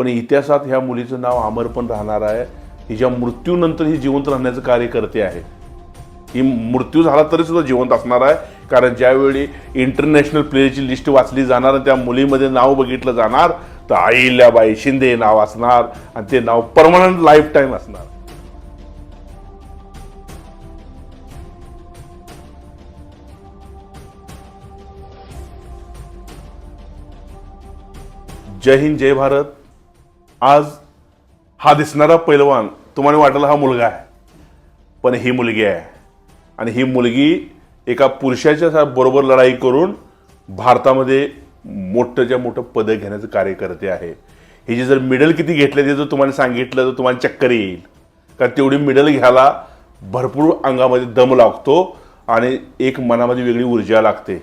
पण इतिहासात ह्या मुलीचं नाव अमर पण राहणार आहे. हिच्या मृत्यूनंतर ही जिवंत राहण्याचं कार्य करते आहे. ही मृत्यू झाला तरी सुद्धा जिवंत असणार आहे. कारण ज्यावेळी इंटरनॅशनल प्लेयरची लिस्ट वाचली जाणार आणि त्या मुलीमध्ये नाव बघितलं जाणार तर अहिल्याबाई शिंदे नाव असणार आणि ते नाव परमनंट लाईफ टाईम असणार. जय हिंद जय भारत. आज हा दिसणारा पैलवान तुम्हाला वाटायला हा मुलगा आहे पण ही मुलगी आहे. आणि ही मुलगी एका पुरुषाच्या बरोबर लढाई करून भारतामध्ये मोठंच्या मोठं पदक घेण्याचं कार्य करते आहे. हे जे जर मिडल किती घेतले ते जर तुम्हाला सांगितलं तर तुम्हाला चक्कर येईल. कारण तेवढी मिडल घ्यायला भरपूर अंगामध्ये दम लागतो आणि एक मनामध्ये वेगळी ऊर्जा लागते.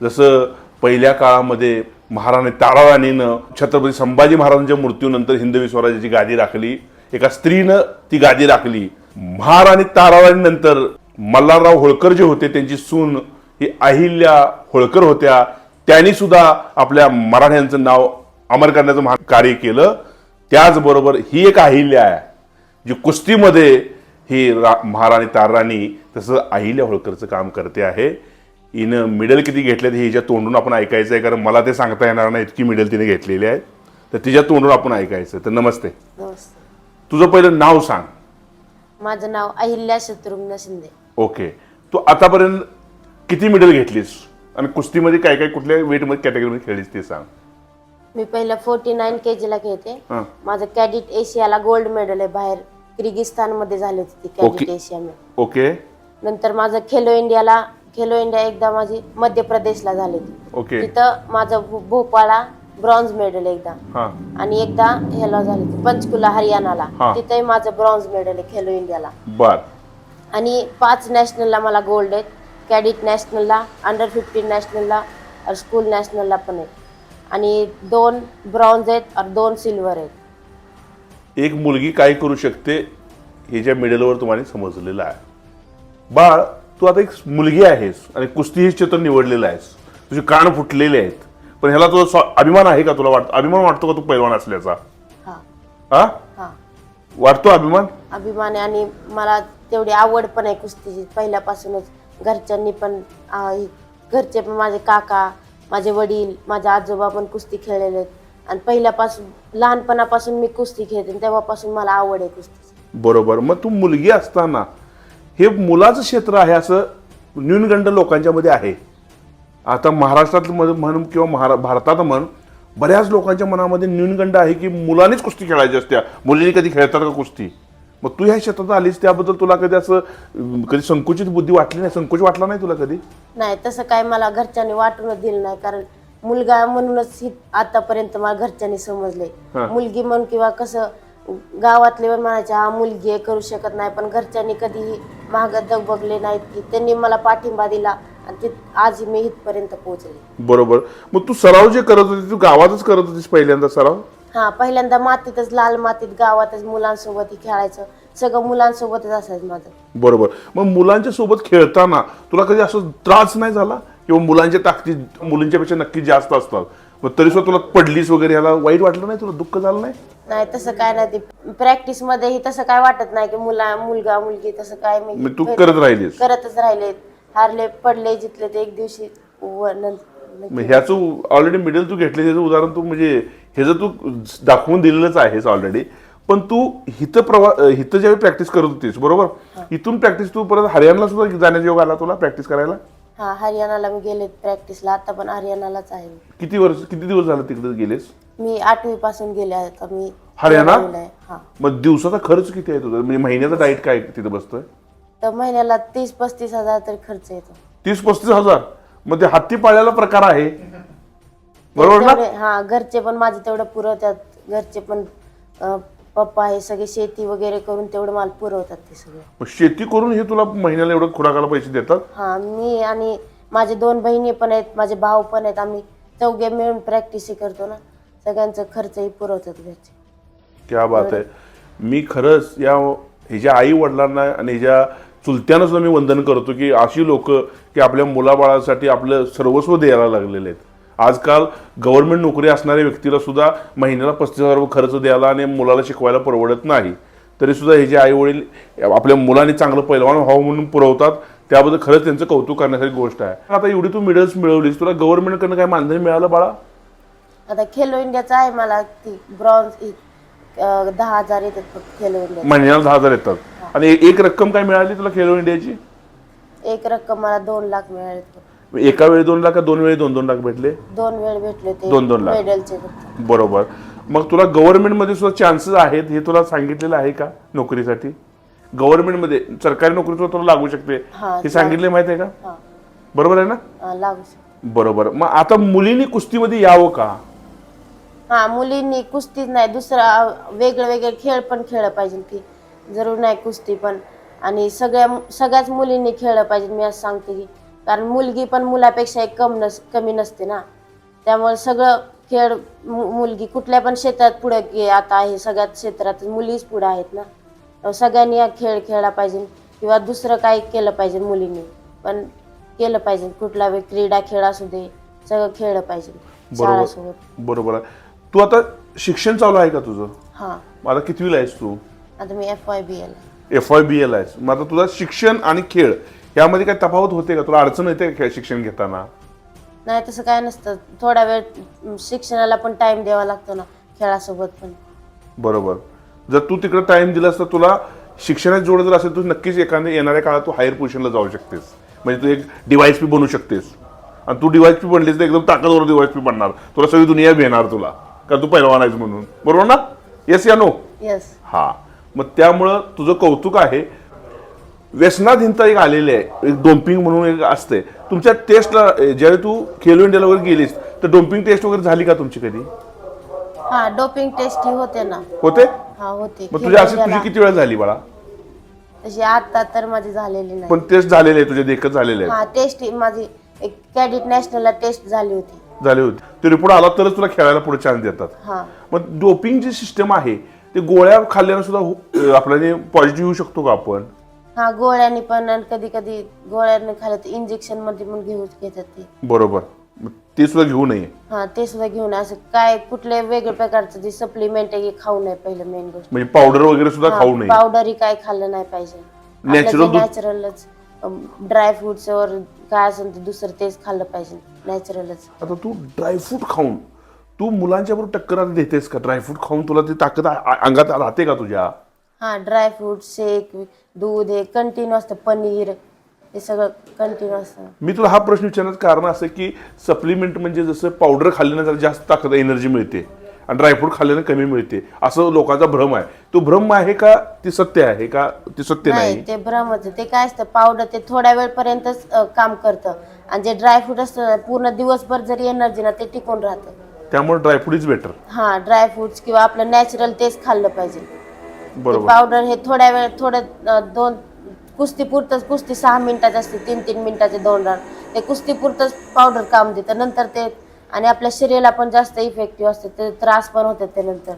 जसं पहिल्या काळामध्ये महाराणी ताराराणीनं छत्रपती संभाजी महाराजांच्या मृत्यूनंतर हिंदवी स्वराज्याची गादी राखली. एका स्त्रीनं ती गादी राखली. महाराणी ताराराणीनंतर मल्हारराव होळकर जे होते त्यांची सून ही अहिल्या होळकर होत्या. त्यांनी सुद्धा आपल्या मराठ्यांचं नाव अमर करण्याचं महा कार्य केलं. त्याचबरोबर ही एक अहिल्या आहे जी कुस्तीमध्ये ही रा महाराणी ताराराणी तसं अहिल्या होळकरचं काम करते आहे. हिनं मिडल किती घेतले ते हिच्या तोंडून आपण ऐकायचं आहे कारण मला ते सांगता येणार नाही इतकी मिडल तिने घेतलेली आहे. तर तिच्या तोंडून आपण ऐकायचं. तर नमस्ते. नमस्ते. तुझं पहिलं नाव सांग. माझं नाव अहिल्या शत्रुघ्न शिंदे. ओके. तू आतापर्यंत किती मिडल घेतलीस? आणि कुस्तीमध्ये काय काय कुठल्या वेटमध्ये कॅटेगरीमध्ये खेळलीस ते सांग. मी पहिलं फोर्टी नाईन के जीला खेळते. हां. माझं कॅडिट एशियाला गोल्ड मेडल आहे बाहेर. किर्गिस्तानमध्ये झाली होती ती कॅडिट. Asia okay. नंतर माझं खेलो इंडियाला खेलो इंडिया एकदा माझी मध्य प्रदेशला झाली. होती ओके. तिथं माझं भो- भोपाळला ब्रॉन्झ मेडल एकदा. हां. आणि एकदा ह्याला झाली होती पंचकुला हरियाणाला. हां. तिथंही माझं ब्रॉन्झ मेडल आहे खेलो इंडियाला. बर. आणि पाच नॅशनलला मला गोल्ड आहेत. कॅडिट नॅशनलला अंडर फिफ्टीन नॅशनलला स्कूल नॅशनलला पण आहेत. आणि दोन ब्रॉन्झ आहेत आणि दोन सिल्वर आहेत. एक मुलगी काय करू शकते हे ज्या मिडलवर तुम्हाला समजलेलं आहे. बाळ तू आता एक मुलगी आहेस आणि कुस्ती हे क्षेत्र निवडलेलं आहेस. तुझे कान फुटलेले आहेत. पण ह्याला तुझा स्व- अभिमान आहे का तुला वाटतं अभिमान वाटतो का तू पैलवान असल्याचा? हा. हा? हा. वाटतो अभिमान? अभिमान आहे आणि मला तेवढी आवड पण आहे कुस्तीची. पहिल्यापासूनच घरच्यांनी पण आ, ही- घरचे पण माझे काका माझे वडील माझे आजोबा पण कुस्ती खेळलेले आहेत. आणि पहिल्यापासून लहानपणापासून मी कुस्ती खेळते आणि तेव्हापासून मला आवड आहे कुस्तीची. बरोबर. मग तू मुलगी असताना हे मुलाचं क्षेत्र आहे असं न्यूनगंड लोकांच्या मध्ये आहे. आता महाराष्ट्रात म्हण किंवा महारा भारतात म्हण बऱ्याच लोकांच्या मनामध्ये न्यूनगंड आहे की मुलांनीच कुस्ती खेळायची असत्या. मुलींनी कधी खेळतात का कुस्ती? मग तू ह्या क्षेत्रात आलीस त्याबद्दल तुला कधी असं कधी संकुचित बुद्धी वाटली नाही? संकोच वाटला नाही तुला कधी? नाही तसं काय मला घरच्यांनी वाटूनच दिलं नाही. कारण मुलगा म्हणूनच आतापर्यंत मला घरच्यांनी समजले. मुलगी म्हणून किंवा कसं गावातले पण म्हणायचे हा मुलगी आहे करू शकत नाही. पण घरच्यांनी कधीही महाग दगबगले नाहीत की त्यांनी मला पाठिंबा दिला आणि ते आज मी इथपर्यंत पोहोचले. बरोबर. मग तू सराव जे करत होती तू गावातच करत होतीस पहिल्यांदा सराव? हा पहिल्यांदा मातीतच लाल मातीत गावातच मुलांसोबत खेळायचं. सगळं मुलांसोबतच असायचं माझं. बरोबर. मग मुलांच्या सोबत खेळताना तुला कधी असं त्रास नाही झाला? किंवा मुलांच्या ताकदी मुलींच्या पेक्षा नक्की जास्त असतात. मग तरी सुद्धा तुला पडलीस वगैरे ह्याला वाईट वाटलं नाही तुला? दुःख झालं नाही? नाही तसं काय नाही. ते प्रॅक्टिस मध्येही तसं काय वाटत नाही की मुला मुलगा मुलगी तसं काय मी मग तू करत राहिलीस. करतच राहिले हारले पडले जितले ते एक दिवशी व नं- मग ह्याचं ऑलरेडी मिडल तू घेतले त्याचं उदाहरण तू म्हणजे हे जर तू दाखवून दिलेलंच आहेस ऑलरेडी पण तू हिथं प्रवा हिथं ज्यावेळी प्रॅक्टिस करत होतीस बरोबर? इथून प्रॅक्टिस तू परत हरियाणाला सुद्धा जाण्याचा योग आला तुला प्रॅक्टिस करायला? हा हरियाणाला मी गेले प्रॅक्टिसला आता पण हरियाणालाच आहे मी. किती वर्ष किती दिवस झाले तिकडे गेलेस? मी आठवी पासून गेले आता मी हरियाणा? आहे. हा. मग दिवसाचा खर्च किती आहे तुझा? म्हणजे महिन्याचा डाईट काय तिथं बसतोय? तर महिन्याला तीस पस्तीस हजार तरी खर्च येतो. तीस पस्तीस हजार? मग ते हत्ती पाळल्याला प्रकार आहे. बरोबर ना? तेवढे- हा घरचे पण माझे तेवढं पुरवतात. घरचे पण अं, पप्पा हे सगळे शेती वगैरे करून तेवढं मला पुरवतात ते सगळं. मग शेती करून हे तुला महिन्याला एवढं खुराकाला पैसे देतात? हा मी आणि माझे दोन बहिणी पण आहेत माझे भाऊ पण आहेत आम्ही चौघे मिळून प्रॅक्टिस करतो ना. सगळ्यांचा खर्चही पुरवतात घरचे. क्या बात आहे. मी खरंच या हिच्या आई वडिलांना आणि हिच्या चुलत्यांना सुद्धा मी वंदन करतो की अशी लोक की आपल्या मुलाबाळासाठी आपलं सर्वस्व द्यायला लागलेले आहेत. आजकाल गव्हर्नमेंट नोकरी असणाऱ्या व्यक्तीला सुद्धा महिन्याला पस्तीस हजार रुपये खर्च द्यायला आणि मुलाला शिकवायला परवडत नाही. तरी सुद्धा हे जे आई वडील आपल्या मुलांनी चांगलं पैलवान व्हावं म्हणून पुरवतात त्याबद्दल खरंच त्यांचं कौतुक करण्यासारखी गोष्ट आहे. आता एवढी तू मेडल्स मिळवलीस तुला गव्हर्नमेंटकडनं काय मानधन मिळालं बाळा? आता खेलो इंडियाचं आहे मला ती ब्रॉन्झ दहा हजार येतात खेलो इंडिया महिन्याला दहा हजार येतात. आणि एक रक्कम काय मिळाली तुला खेलो इंडियाची? एक रक्कम मला दोन लाख मिळाले. एका वेळी दोन लाख का दोन वेळी दोन दोन लाख भेटले? दोन वेळ भेटले ते दोन- दोन लाख. मेडलचे. बरोबर. मग तुला गव्हर्नमेंटमध्ये सुद्धा चान्सेस आहेत हे तुला सांगितलेलं आहे का नोकरीसाठी? गव्हर्नमेंटमध्ये सरकारी नोकरी सुद्धा तुला लागू शकते. हा, हे सांगितले माहिती आहे का? हा. बरोबर आहे ना? हा, लागू शकतो. बरोबर. मग आता मुलींनी कुस्तीमध्ये यावं का? हा मुलींनी कुस्तीच नाही दुसरा वेगळे वेगळे खेळ पण खेळलं पाहिजे की जरूर नाही कुस्ती पण. आणि सगळ्या सगळ्याच मुलींनी खेळलं पाहिजे मी असं सांगते की. कारण मुलगी पण मुलापेक्षा एक कम नस कमी नसते ना. त्यामुळे सगळं खेळ मुलगी कुठल्या पण क्षेत्रात पुढे आता आहे सगळ्यात क्षेत्रात मुलीच पुढे आहेत ना. सगळ्यांनी हा खेळ खेळला पाहिजे किंवा दुसरं काही केलं पाहिजे मुलींनी. पण केलं पाहिजे कुठला बी क्रीडा खेळ असू दे सगळं खेळलं पाहिजे. बरोबर. शाळासोबत. बरोबर आहे. तू आता शिक्षण चालू आहे का तुझं? हां. आता कितवीला आहेस तू? आता मी F Y B L F Y B L आहेस. मग आता तुझं शिक्षण आणि खेळ यामध्ये काय तफावत होते का? तुला अडचण येते का खेळ शिक्षण घेताना? नाही तसं काय नसतं. थोडा वेळ शिक्षणाला पण टाइम द्यावा लागतो ना खेळासोबत पण. बरोबर. जर तू तिकडे टाइम दिलास तर तुला शिक्षणात जोड जर असेल तर नक्कीच एखाद्या येणाऱ्या काळात तू हायर पोझिशनला जाऊ शकतेस. म्हणजे तू एक डिवाइस पी बनू शकतेस. आणि तू डिवाइस पी बनलीस तर एकदम ताकदवर डिवाइस पी बनणार. तुला सगळी दुनिया भेणार तुला. कारण तू पहिलवान आहेस म्हणून. बरोबर ना? येस या नो येस हा. मग त्यामुळं तुझं कौतुक आहे व्यसनाधीनता एक आलेली आहे. एक डोपिंग म्हणून एक असते. तुमच्या टेस्टला ज्यावेळी तू खेलो इंडियाला वगैरे गेलीस तर डोपिंग टेस्ट वगैरे झाली का तुमची कधी? हा डोपिंग टेस्ट ही होते ना. होते? हा होते. मग खेलो तुझी अशी इंडियाला. तुझी किती वेळा झाली बाळा? तशी आता तर माझी झालेली नाही. पण टेस्ट झालेले आहे तुझे देखत झालेले आहेत. हा टेस्ट माझी एक कॅडिट नॅशनलला टेस्ट झाली होती. झाले होते. ते रिपोर्ट आला तरच तुला खेळायला पुढे चान्स देतात. हा. मग डोपिंग जी सिस्टम आहे ते गोळ्या खाल्ल्यानं सुद्धा हो- अं, आपल्याला पॉझिटिव्ह येऊ शकतो का आपण? हा गोळ्याने पण आणि कधी कधी गोळ्याने खाल्लं तर इंजेक्शनमध्ये पण घेऊ घेतात ते. बरोबर. मग ते सुद्धा घेऊ नये. हा ते सुद्धा घेऊन असं काय कुठले वेगळ्या प्रकारचं जे सप्लिमेंट आहे हे खाऊ नये पहिलं मेन गोष्ट. म्हणजे पावडर वगैरे सुद्धा खाऊ नये. पावडरही काय खाल्लं नाही पाहिजे. Natural दूध- नॅचरलच ड्राय फ्रुट्स वर काय असेल ते दुसरं तेच खाल्लं पाहिजे. नॅचरलच आता तू ड्रायफ्रूट खाऊन तू मुलांच्या बरोबर टक्कर आता देतेस का? ड्रायफ्रूट खाऊन तुला ती ताकद आ- आ- अंगात राहते का तुझ्या? हा ड्राय फ्रूट शेक दूध हे कंटिन्यू असतं पनीर हे सगळं कंटिन्यू असतं मी तुला हा प्रश्न विचारण्याचं कारण असं की सप्लिमेंट म्हणजे जसं पावडर खाल्ल्यानं जरा जास्त ताकद एनर्जी मिळते. आणि ड्रायफ्रूट खाल्ल्यानं कमी मिळते. असं लोकांचा भ्रम आहे. तो भ्रम आहे का? ती सत्य आहे का? ते सत्य नाही नाही. ते भ्रमच. ते काय असतं पावडर ते थोड्या वेळपर्यंतच अं, काम करतं. आणि जे ड्रायफ्रूट असतं ना पूर्ण दिवसभर जरी एनर्जी ना ते टिकून राहतं. त्यामुळे ड्रायफ्रूट इज बेटर हा ड्रायफ्रुट्स किंवा आपलं नॅचरल तेच खाल्लं पाहिजे. बरोबर. पावडर हे थोड्या वेळ थोडं अं, दोन कुस्ती पुरतच कुस्ती सहा मिनिटाची असते तीन तीन मिनिटाचे दोन राऊंड ते कुस्ती पुरतच पावडर काम देतं. नंतर ते आणि आपल्या शरीराला पण जास्त इफेक्टिव्ह असते. ते त्रास पण होतात ते नंतर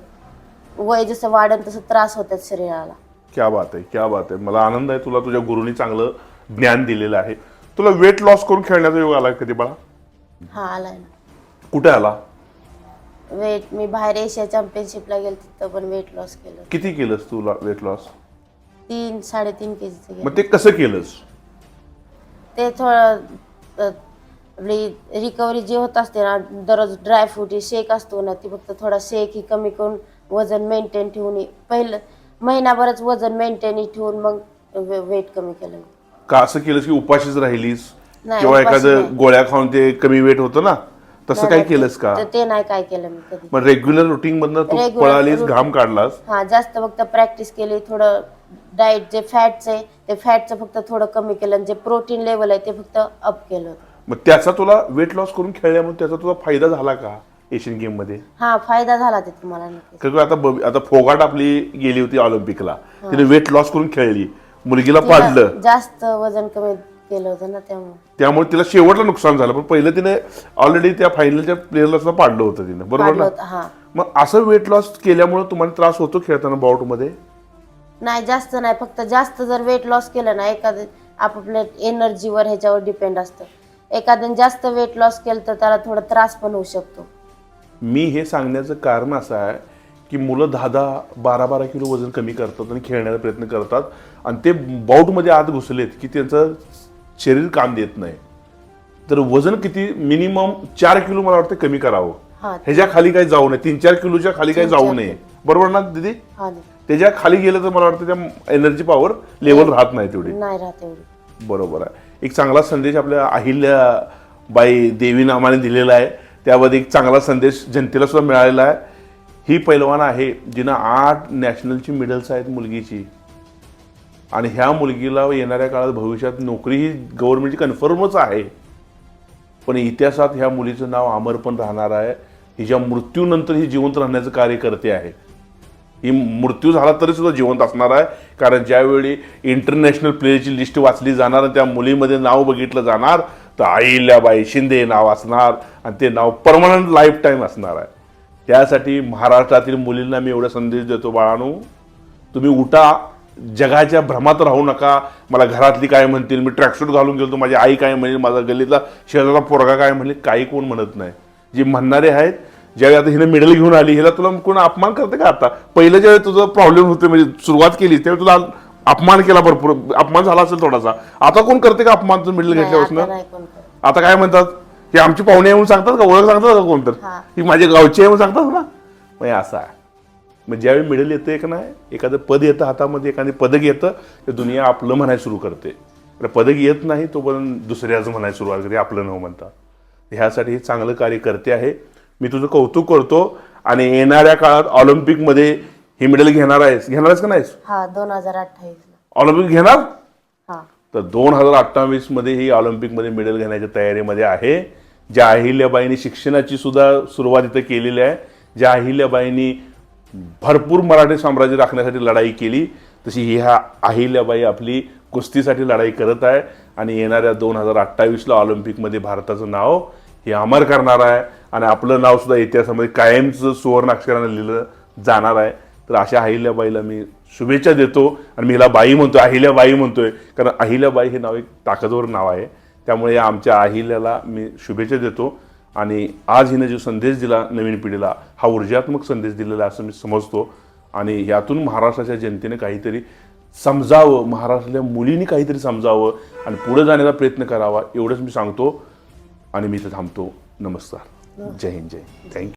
वय जसं वाढेल तसं त्रास होतात शरीराला. क्या बात आहे क्या बात आहे. मला आनंद आहे तुला तुझ्या गुरुनी चांगलं ज्ञान दिलेलं आहे. तुला वेट लॉस करून खेळण्याचा योग आला कधी बाळा? हा आलाय ना. कुठे आला? वेट मी बाहेर एशिया चॅम्पियनशिपला गेले तिथं पण वेट लॉस केलं. किती केलंस तुला वेट लॉस तीन साडेतीन केजीचं गेलं मग ते कसं केलंस? ते थोडं अ, आपली रिकव्हरी जी होत असते ना दररोज ड्रायफ्रूट शेक असतो ना ती फक्त थोडा शेक ही कमी करून वजन मेंटेन ठेवून हे पहिलं महिनाभरच वजन मेंटेन ठेवून मग वेट कमी केलं मी. का असं केलंस की उपाशीच राहिलीस? नाही, किंवा उपाशी एखादं नाही. गोळ्या खाऊन ते कमी वेट होतं ना? तसं काय केलंस का? तर ते नाही काय केलं मी कधी. मग रेग्युलर रुटीन मधनं तू Regular पळालीस routine. घाम काढलास? हा जास्त फक्त प्रॅक्टिस केली थोडं डाएट जे फॅटचं आहे ते फॅटचं फक्त थोडं कमी केलं आणि जे प्रोटीन लेवल आहे ते फक्त अप केलं होतं. मग त्याचा तुला वेट लॉस करून खेळल्यामुळे त्याचा तुला फायदा झाला का एशियन गेममध्ये? हा फायदा झाला ते तुम्हाला नक्कीच. कारण आता आता फोगाट आपली गेली होती ऑलिम्पिकला. तिने वेट लॉस करून खेळली. मुलगीला तिला पाडलं. जास्त वजन कमी केलं होतं ना त्यामुळे. त्यामुळे तिला शेवटला नुकसान झालं. पण पहिलं तिने ऑलरेडी त्या फायनलच्या प्लेअरला सुद्धा पाडलं होतं तिने. बरोबर ना? हा. मग असं वेट लॉस केल्यामुळे तुम्हाला त्रास होतो खेळताना बाउटमध्ये? नाही जास्त नाही. फक्त जास्त जर वेट लॉस केलं ना एखादं आपापल्या एनर्जीवर ह्याच्यावर डिपेंड असतं. एखाद्याने जास्त वेट लॉस केलं तर त्याला थोडा त्रास पण होऊ शकतो. मी हे सांगण्याचं कारण असं आहे की मुलं दहा दहा बारा बारा किलो वजन कमी करतात आणि खेळण्याचा प्रयत्न करतात. आणि ते बाऊटमध्ये आत घुसलेत की त्यांचं शरीर काम देत नाही. तर वजन किती मिनिमम चार किलो मला वाटतं कमी करावं. हा. ह्याच्या खाली काही जाऊ नये. तीन चार किलोच्या खाली काही जाऊ नये. बरोबर ना दीदी? हा. त्याच्याखाली गेलं तर मला वाटतं त्या एनर्जी पॉवर लेवल राहत नाही तेवढी. नाही राहत एवढी. बरोबर आहे. एक चांगला संदेश आपल्या अहिल्याबाई देवी नामाने दिलेला आहे. त्यामध्ये एक चांगला संदेश जनतेला सुद्धा मिळालेला आहे. ही पैलवान आहे जिनं आठ नॅशनलची मेडल्स आहेत मुलगीची. आणि ह्या मुलगीला येणाऱ्या काळात भविष्यात नोकरी ही गव्हर्नमेंटची कन्फर्मच आहे. पण इतिहासात ह्या मुलीचं नाव अमर पण राहणार आहे. हिच्या मृत्यूनंतर ही जिवंत राहण्याचं कार्य करते आहे. ही मृत्यू झाला तरी सुद्धा जिवंत असणार आहे. कारण ज्यावेळी इंटरनॅशनल प्लेयरची लिस्ट वाचली जाणार आणि त्या मुलीमध्ये नाव बघितलं जाणार तर आईल्याबाई शिंदे नाव असणार आणि ते नाव परमनंट लाईफ टाईम असणार आहे. त्यासाठी महाराष्ट्रातील मुलींना मी एवढा संदेश देतो बाळानू. तुम्ही उठा. जगाच्या भ्रमात राहू नका. मला घरातली काय म्हणतील? मी ट्रॅकसूट घालून गेलो माझी आई काय म्हणेल? माझा गल्लीतला शेजारचा पोरगा काय म्हणेल? काही कोण म्हणत नाही. जे म्हणणारे आहेत ज्यावेळी आता हिने मेडल घेऊन आली हिला तुला कोण अपमान करते का आता? पहिलं ज्यावेळी तुझा प्रॉब्लेम होते म्हणजे सुरुवात केली त्यावेळी तुला अपमान केला भरपूर. अपमान झाला असेल थोडासा. आता कोण करते का अपमान तू मेडल घेतल्यापासून? आता काय म्हणतात? हे आमची पाहुणे येऊन सांगतात का? ओळख सांगतात का कोण तर हा. ही माझे गावचे येऊन सांगतात ना? असं आहे. मग ज्यावेळी मिडल येतं एक नाही एखादं पद येतं हातामध्ये एखादं पदक येतं ते दुनिया आपलं म्हणायला सुरू करते. पदक येत नाही तोपर्यंत दुसऱ्याचं म्हणायला सुरुवात करते आपलं नाव म्हणतात. ह्यासाठी हे चांगलं कार्य करते आहे. मी तुझं कौतुक करतो आणि येणाऱ्या काळात ऑलिम्पिकमध्ये ही मेडल घेणार आहेस. घेणार आहेस का नाहीस? हा दोन हजार अठ्ठावीस ऑलिम्पिक घेणार? हा. तर दोन हजार अठ्ठावीसमध्ये ही ऑलिम्पिकमध्ये मेडल घेण्याच्या तयारीमध्ये आहे. ज्या अहिल्याबाईंनी शिक्षणाची सुद्धा सुरुवात इथं केलेली आहे. ज्या अहिल्याबाईंनी भरपूर मराठी साम्राज्य राखण्यासाठी लढाई केली. तशी ही ह्या अहिल्याबाई आपली कुस्तीसाठी लढाई करत आहे आणि येणाऱ्या दोन हजार अठ्ठावीसला ऑलिम्पिकमध्ये भारताचं नाव हे अमर करणार आहे. आणि आपलं नावसुद्धा इतिहासामध्ये कायमचं सुवर्णाक्षराने लिहिलं जाणार आहे. तर अशा अहिल्याबाईला मी शुभेच्छा देतो. आणि मी हिला बाई म्हणतोय अहिल्याबाई म्हणतोय. कारण अहिल्याबाई हे नाव एक ताकदवर नाव आहे. त्यामुळे या आमच्या अहिल्याला मी शुभेच्छा देतो. आणि आज हिने जो संदेश दिला नवीन पिढीला हा ऊर्जात्मक संदेश दिलेला असं मी समजतो. आणि यातून महाराष्ट्राच्या जनतेने काहीतरी समजावं महाराष्ट्रातल्या मुलींनी काहीतरी समजावं आणि पुढे जाण्याचा प्रयत्न करावा एवढंच मी सांगतो. आणि मी इथं थांबतो. नमस्कार. जय हिंद जय थँक्यू